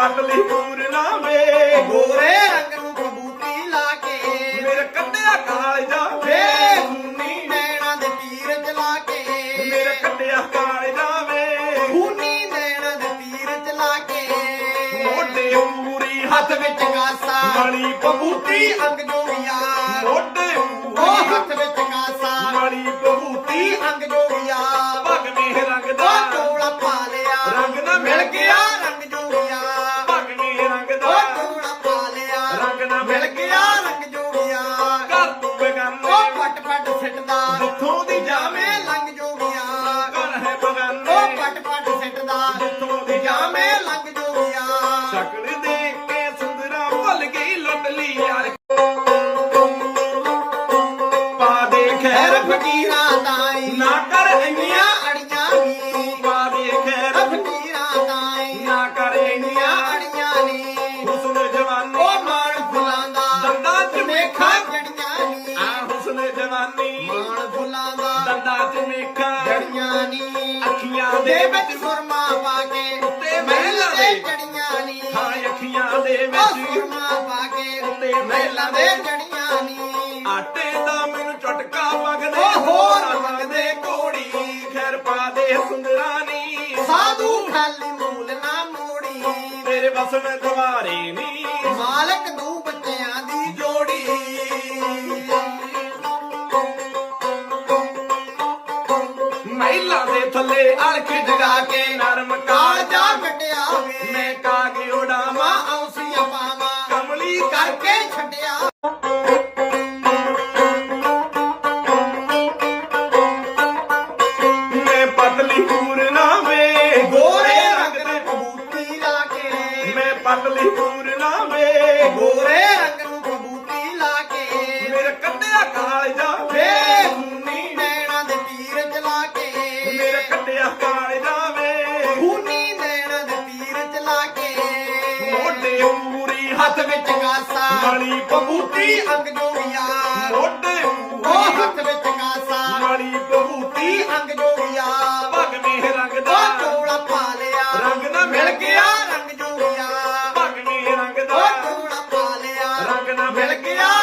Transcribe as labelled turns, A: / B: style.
A: ਪਤਲੀ
B: ਹੂਰ ਲਾਵੇ
A: ਗੋਰੇ ਰੰਗ ਨੂੰ
B: ਬੂਟੀ
A: ਲਾ ਕੇ।
B: ਮੇਰਾ
A: ਕੱਢਿਆ
B: ਕਾਲ
A: ਜਾਵੇ ਖੂਨੀ ਨੈਣਾ
B: ਦੇ ਤੀਰ
A: ਚਲਾ ਕੇ। ਮੇਰਾ
B: ਕੱਢਿਆ ਕਾਲ ਜਾਵੇ ਖੂਨੀ
A: ਨੈਣਾ ਦੇ ਤੀਰ
B: ਚਲਾ ਕੇ। ਮੋਢੇ
A: ਪੂਰੀ ਹੱਥ
B: ਵਿੱਚ
A: ਗਾਸਾ।
B: ਗਲੀ ਬਬੂਟੀ ਅੰਗ
A: ਜੋ ਯਾਰ ਮੋਢੇ
B: ਦੀ। ਲੰਗ ਜੋਗਿਆ।
A: ਸ਼ਕਲ ਦੇਖ ਕੇ ਸੁੰਦਰਾ ਭੁੱਲ ਗਈ ਲੁੱਟ ਲਈ ਦੰਦਾਂ 'ਚ
B: ਮੇਖਾਂ ਜੜੀਆਂ ਨੀ।
A: ਅੱਖੀਆਂ
B: ਦੇ ਵਿੱਚ ਸੁਰਮਾ ਪਾ ਕੇ।
A: ਉੱਤੇ
B: ਮਹਿਲਾਂ ਦੇ ਜੜੀਆਂ ਨੀ।
A: ਹਾਂ ਅੱਖੀਆਂ ਦੇ ਵਿੱਚ
B: ਸੁਰਮਾ ਪਾ ਕੇ।
A: ਉੱਤੇ
B: ਮਹਿਲਾਂ ਦੇ ਜੜੀਆਂ ਨੀ।
A: ਆਟੇ ਦਾ ਮੈਨੂੰ ਚਟਕਾ ਵਗਦੇ
B: ਹੋਰ
A: ਵਗਦੇ ਘੋੜੀ। ਖੈਰ ਪਾ ਦੇ ਸੁੰਦਰਾਨੀ।
B: ਸਾਧੂ ਖਾਲੀ ਮੂਲ ਨਾ ਮੋੜੀ।
A: ਤੇਰੇ ਵਸਣ ਦਵਾਰੇ ਨੀ।
B: ਮਾਲਕ ਦੂ ਬੱਚਿਆਂ ਦੇ
A: ਥੱਲੇ ਅਲਖ ਜਗਾ ਕੇ ਨਰਮ
B: ਕਾਲ
A: ਕਾਲ
B: ਜਾ ਕੱਟਿਆ
A: ਮੈਂ ਕਾਗੇ ਉਡਾਵਾਂ
B: ਔਸੀਆਂ ਪਾਵਾਂ
A: ਕਮਲੀ
B: ਕਰਕੇ ਛੱਡਿਆ।
A: ਮੈਂ ਪਤਲੀ ਪੂਰਨਾ ਵੇ
B: ਗੋਰੇ ਰੰਗ ਦੇ ਕਬੂਤੀ ਲਾ ਕੇ।
A: ਮੈਂ ਪਤਲੀ ਪੂਰਨਾ ਵੇ
B: ਗੋਰੇ ਰੰਗ ਨੂੰ ਕਬੂਤੀ ਲਾ ਕੇ।
A: ਮੇਰੇ ਕੱਢਿਆ ਕਾਲ
B: ਹੱਥ ਵਿੱਚ ਗਾਸਾ।
A: ਮਾਲੀ ਬਬੂਤੀ
B: ਅੰਗ ਜੋਗਿਆ
A: ਮੋਢੇ
B: ਉਹ ਹੱਥ ਵਿੱਚ ਗਾਸਾ।
A: ਮਾਲੀ ਬਬੂਤੀ
B: ਅੰਗ ਜੋਗਿਆ
A: ਭਗਵੇਂ ਰੰਗ
B: ਉਹ
A: ਦਾ
B: ਕੋਲਾ ਪਾ ਲਿਆ।
A: ਰੰਗ ਨਾ ਮਿਲ ਗਿਆ।
B: ਰੰਗ ਜੋਗਿਆ
A: ਭਗਵੇਂ ਰੰਗ
B: ਉਹ
A: ਦਾ
B: ਕੋਲਾ ਪਾ ਲਿਆ।
A: ਰੰਗ ਨਾ ਮਿਲ
B: ਗਿਆ।